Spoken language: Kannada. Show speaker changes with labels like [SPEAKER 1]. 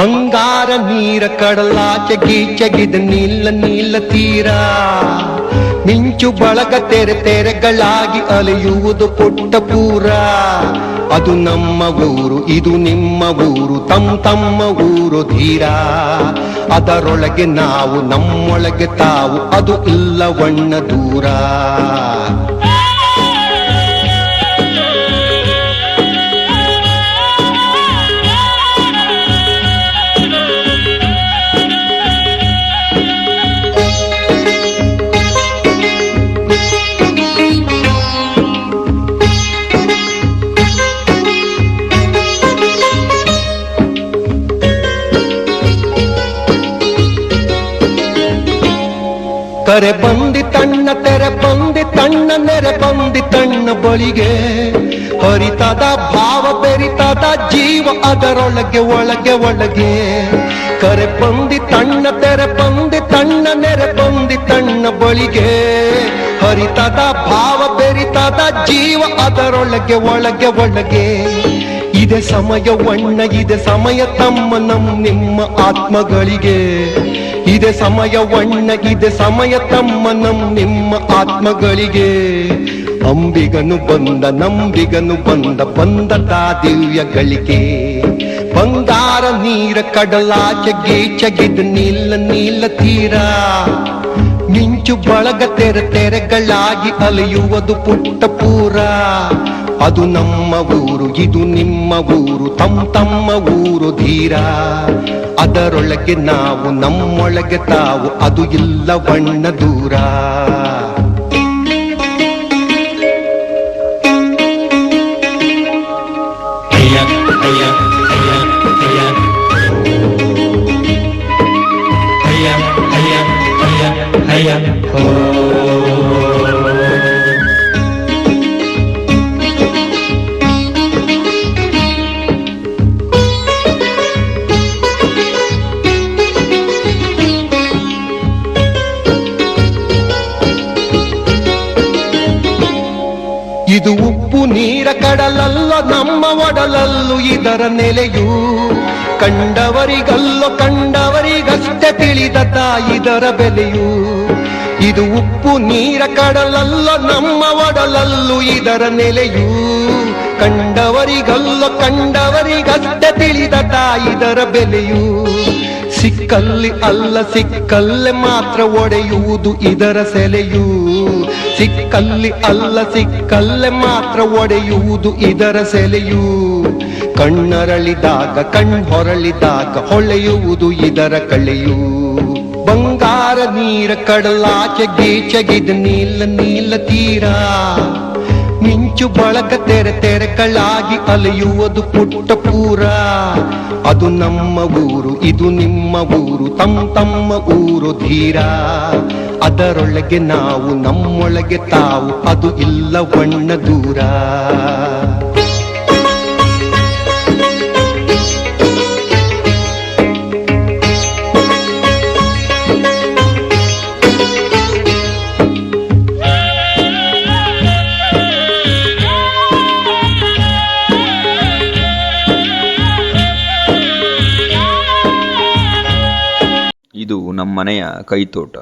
[SPEAKER 1] ಬಂಗಾರ ನೀರ ಚಗಿ ಚಗಿದ ನೀಲ ನೀಲ ತೀರ. ಮಿಂಚು ಬಳಗ ತೆರೆ ತೆರೆಗಳಾಗಿ ಅಲೆಯುವುದು ಪುಟ್ಟ ಪೂರ. ಅದು ನಮ್ಮ ಊರು, ಇದು ನಿಮ್ಮ ಊರು ತಮ್ಮ ತಮ್ಮ ಊರು ಧೀರ ಅದರೊಳಗೆ ನಾವು, ನಮ್ಮೊಳಗೆ ತಾವು, ಅದು ಇಲ್ಲವಣ್ಣ ದೂರ. ಕರೆ ಬಂದಿ ತಣ್ಣ, ತೆರೆ ಬಂದಿ ತಣ್ಣ, ನೆರೆ ಬಂದಿ ತಣ್ಣ ಬಳಿಗೆ ಹರಿತದ ಭಾವ, ಬೆರಿತದ ಜೀವ ಅದರೊಳಗೆ, ಒಳಗೆ ಒಳಗೆ. ಕರೆ ಬಂದಿ ತಣ್ಣ, ತೆರೆ ಬಂದಿ ತಣ್ಣ, ನೆರೆ ಬಂದಿ ತಣ್ಣ ಬಳಿಗೆ ಹರಿತದ ಭಾವ, ಬೆರಿತದ ಜೀವ ಅದರೊಳಗೆ, ಒಳಗೆ ಒಳಗೆ. ಇದೆ ಸಮಯ ಒಣ್ಣ, ಇದೆ ಸಮಯ ತಮ್ಮ ನಮ್ ನಿಮ್ಮ ಆತ್ಮಗಳಿಗೆ. ಇದೆ ಸಮಯ ಒಣ್ಣ, ಇದೆ ಸಮಯ ತಮ್ಮ ನಮ್ ನಿಮ್ಮ ಆತ್ಮಗಳಿಗೆ. ಅಂಬಿಗನು ಬಂದ, ನಂಬಿಗನು ಬಂದ ಬಂದ ತಾ ದಿವ್ಯಗಳಿಗೆ ಬಂಗಾರ ನೀರ ಕಡಲಾಚಗೆ ಚಗಿದ ನೀಲ ನೀಲ ತೀರ. ಮಿಂಚು ಬಳಗ ತೆರೆ ತೆರೆಗಳಾಗಿ ಅಲೆಯುವುದು ಪುಟ್ಟ ಪೂರ. ಅದು ನಮ್ಮ ಊರು ಇದು ನಿಮ್ಮ ಊರು ತಮ್ಮ ತಮ್ಮ ಊರು ಧೀರ. ಅದರೊಳಗೆ ನಾವು ನಮ್ಮೊಳಗೆ ತಾವು ಅದು ಇಲ್ಲ ಬಣ್ಣ ದೂರ.
[SPEAKER 2] Hiya,
[SPEAKER 1] ಇದು ಉಪ್ಪು ನೀರ ಕಡಲಲ್ಲ, ನಮ್ಮ ಒಡಲಲ್ಲು ಇದರ ನೆಲೆಯು. ಕಂಡವರಿಗಲ್ಲೋ ಕಂಡವರಿಗಷ್ಟೇ ತಿಳಿದ ಇದರ ಬೆಲೆಯು. ಇದು ಉಪ್ಪು ನೀರ ಕಡಲಲ್ಲ, ನಮ್ಮ ಒಡಲಲ್ಲು ಇದರ ನೆಲೆಯು. ಕಂಡವರಿಗಲ್ಲೋ ಕಂಡವರಿಗಷ್ಟೇ ತಿಳಿದ ಬೆಲೆಯು. ಸಿಕ್ಕಲ್ಲಿ ಅಲ್ಲ, ಸಿಕ್ಕಲ್ಲೇ ಮಾತ್ರ ಒಡೆಯುವುದು ಇದರ ಸೆಲೆಯು. ಸಿಕ್ಕಲ್ಲಿ ಅಲ್ಲ, ಸಿಕ್ಕಲ್ಲೇ ಮಾತ್ರ ಒಡೆಯುವುದು ಇದರ ಸೆಲೆಯು. ಕಣ್ಣರಳಿದಾಗ, ಕಣ್ಹೊರಳಿದಾಗ ಹೊಳೆಯುವುದು ಇದರ ಕಳೆಯು. ಬಂಗಾರ ನೀರ ಕಡಲಾಚೆ ಗೀಚಗಿದ ನೀಲ ನೀಲ ತೀರ. ಮಿಂಚು ಬಳಕ ತೆರೆ ತೆರೆ ಕಳಾಗಿ ಅಲೆಯುವುದು ಪುಟ್ಟ ಪೂರ. ಅದು ನಮ್ಮ ಊರು, ಇದು ನಿಮ್ಮ ಊರು ತಮ್ಮ ತಮ್ಮ ಊರು ಧೀರ. ಅದರೊಳಗೆ ನಾವು ನಮ್ಮೊಳಗೆ ತಾವು, ಅದು ಇಲ್ಲ ಬಣ್ಣ ದೂರ.
[SPEAKER 3] ನಮ್ಮನೆಯ ಕೈತೋಟ.